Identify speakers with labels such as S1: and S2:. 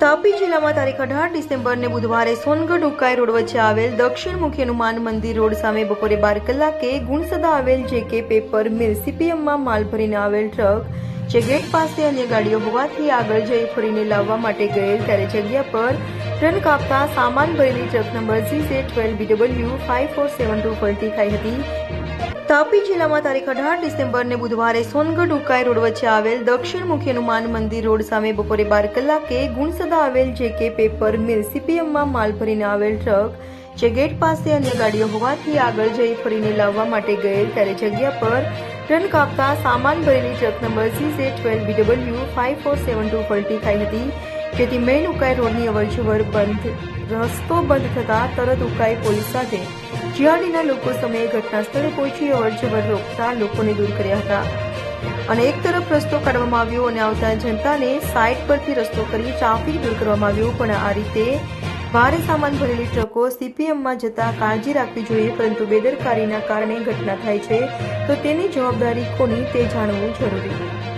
S1: તાપી જિલ્લામાં તારીખ અઢાર ડિસેમ્બરને બુધવારે સોનગઢ ઉકાઈ રોડ વચ્ચે આવેલ દક્ષિણમુખી હનુમાન મંદિર રોડ સામે બપોરે બાર કલાકે ગુણસદા આવેલ જે કે પેપર મિલ સીપીએમમાં માલ ભરીને આવેલ ટ્રક જે ગેટ પાસે અન્ય ગાડીઓ હોવાથી આગળ જઈ ફરીને લાવવા માટે ગયેલ ત્યારે જગ્યા પર ટર્ન કાપતા સામાન ભરેલી ટ્રક નંબર સી સે twelve B W five four seven two પલટી ખાઈ હતી. તાપી જિલ્લામાં તારીખ અઢાર ડિસેમ્બરને બુધવારે સોનગઢ ઉકાઈ રોડ વચ્ચે આવેલ દક્ષિણમુખી હનુમાન મંદિર રોડ સામે બપોરે બાર કલાકે ગુણસદા આવેલ જે કે પેપર મિલ સીપીએમમાં માલ ભરીને આવેલ ટ્રક જે ગેટ પાસે અન્ય ગાડીઓ હોવાથી આગળ જઈ ફરીને લાવવા માટે ગયેલ ત્યારે જગ્યા પર ટર્ન કાપતા સામાન ભરેલી truck number સીઝે twelve B W five four seven two પલટી થઈ હતી. જેથી મેઇન ઉકાઈ રોડની અવરજવર બંધ, રસ્તો બંધ થતા તરત ઉકાઈ પોલીસ સાથે જીઆરડીના લોકો સમયે ઘટના સ્થળે પહોંચી અવરજવર રોકતા લોકોને દૂર કર્યા હતા. અને એક તરફ રસ્તો કાઢવામાં આવ્યો અને આવતા જનતાને સાઇડ પરથી રસ્તો કરી ટ્રાફિક દૂર કરવામાં આવ્યો, પણ આ રીતે ભારે સામાન ભરેલી ટ્રકો સીપીએમમાં જતા કાળજી રાખવી જોઈએ, પરંતુ બેદરકારીના કારણે ઘટના થાય છે, તો તેની જવાબદારી કોની તે જાણવું જરૂરી.